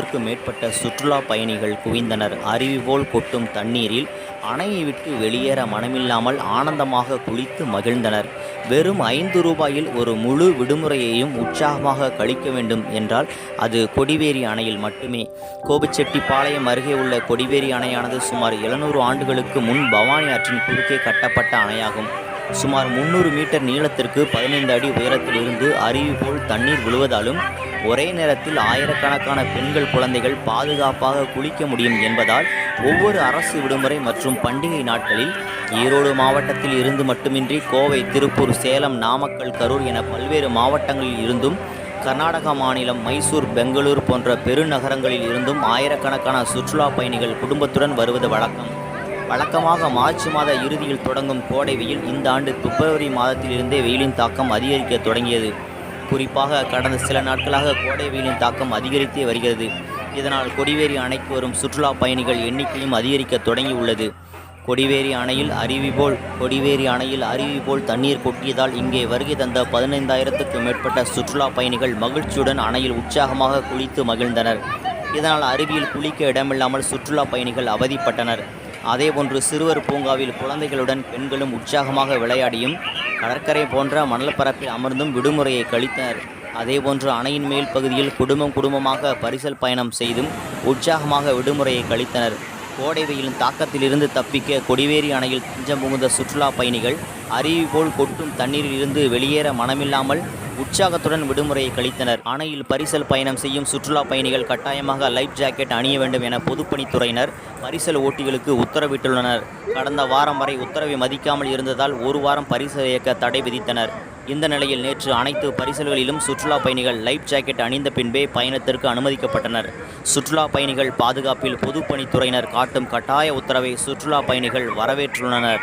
ஆயிரத்திற்கும் மேற்பட்ட சுற்றுலா பயணிகள் குவிந்தனர். அருவி போல் கொட்டும் தண்ணீரில் அணையை விட்டு வெளியேற மனமில்லாமல் ஆனந்தமாக குளித்து மகிழ்ந்தனர். வெறும் ஐந்து ரூபாயில் ஒரு முழு விடுமுறையையும் உற்சாகமாக கழிக்க வேண்டும் என்றால் அது கொடிவேரி அணையில் மட்டுமே. கோபிச்செட்டிப்பாளையம் அருகே உள்ள கொடிவேரி அணையானது சுமார் எழுநூறு ஆண்டுகளுக்கு முன் பவானி ஆற்றின் குறுக்கே கட்டப்பட்ட அணையாகும். சுமார் முந்நூறு மீட்டர் நீளத்திற்கு பதினைந்து அடி உயரத்திலிருந்து அருவி போல் தண்ணீர் விழுவதாலும் ஒரே நேரத்தில் ஆயிரக்கணக்கான பெண்கள் குழந்தைகள் பாதுகாப்பாக குளிக்க முடியும் என்பதால் ஒவ்வொரு அரசு விடுமுறை மற்றும் பண்டிகை நாட்களில் ஈரோடு மாவட்டத்தில் இருந்து மட்டுமின்றி கோவை திருப்பூர் சேலம் நாமக்கல் கரூர் என பல்வேறு மாவட்டங்களில் இருந்தும் கர்நாடக மாநிலம் மைசூர் பெங்களூர் போன்ற பெருநகரங்களில் இருந்தும் ஆயிரக்கணக்கான சுற்றுலா பயணிகள் குடும்பத்துடன் வருவது வழக்கம். வழக்கமாக மார்ச் மாத இறுதியில் தொடங்கும் கோடை வெயில் இந்த ஆண்டு பிப்ரவரி மாதத்திலிருந்தே வெயிலின் தாக்கம் அதிகரிக்க தொடங்கியது. குறிப்பாக கடந்த சில நாட்களாக கோடை வெயிலின் தாக்கம் அதிகரித்தே வருகிறது. இதனால் கொடிவேரி அணைக்கு வரும் சுற்றுலா பயணிகள் எண்ணிக்கையும் அதிகரிக்க தொடங்கியுள்ளது. கொடிவேரி அணையில் அருவி போல் கொடிவேரி அணையில் அருவி போல் தண்ணீர் கொட்டியதால் இங்கே வருகை தந்த பதினைந்தாயிரத்துக்கும் மேற்பட்ட சுற்றுலா பயணிகள் மகிழ்ச்சியுடன் அணையில் உற்சாகமாக குளித்து மகிழ்ந்தனர். இதனால் அருவியில் குளிக்க இடமில்லாமல் சுற்றுலா பயணிகள் அவதிப்பட்டனர். அதேபோன்று சிறுவர் பூங்காவில் குழந்தைகளுடன் பெண்களும் உற்சாகமாக விளையாடியும் கடற்கரை போன்ற மணல் பரப்பில் அமர்ந்தும் விடுமுறையை கழித்தனர். அதேபோன்று அணையின் மேல் பகுதியில் குடும்பம் குடும்பமாக பரிசல் பயணம் செய்தும் உற்சாகமாக விடுமுறையை கழித்தனர். கோடை வெயிலின் தாக்கத்திலிருந்து தப்பிக்க கொடிவேரி அணையில் தஞ்சம் புகுந்த சுற்றுலா பயணிகள் அருவி போல் கொட்டும் தண்ணீரில் இருந்து வெளியேற மனமில்லாமல் உற்சாகத்துடன் விடுமுறையை கழித்தனர். அணையில் பரிசல் பயணம் செய்யும் சுற்றுலா பயணிகள் கட்டாயமாக லைஃப் ஜாக்கெட் அணிய வேண்டும் என பொதுப்பணித்துறையினர் பரிசல் ஓட்டிகளுக்கு உத்தரவிட்டுள்ளனர். கடந்த வாரம் வரை உத்தரவை மதிக்காமல் இருந்ததால் ஒரு வாரம் பரிசல் இயக்க தடை விதித்தனர். இந்த நிலையில் நேற்று அனைத்து பரிசல்களிலும் சுற்றுலா பயணிகள் லைஃப் ஜாக்கெட் அணிந்த பின்பே பயணத்திற்கு அனுமதிக்கப்பட்டனர். சுற்றுலா பயணிகள் பாதுகாப்பில் பொதுப்பணித்துறையினர் காட்டும் கட்டாய உத்தரவை சுற்றுலா பயணிகள் வரவேற்றுள்ளனர்.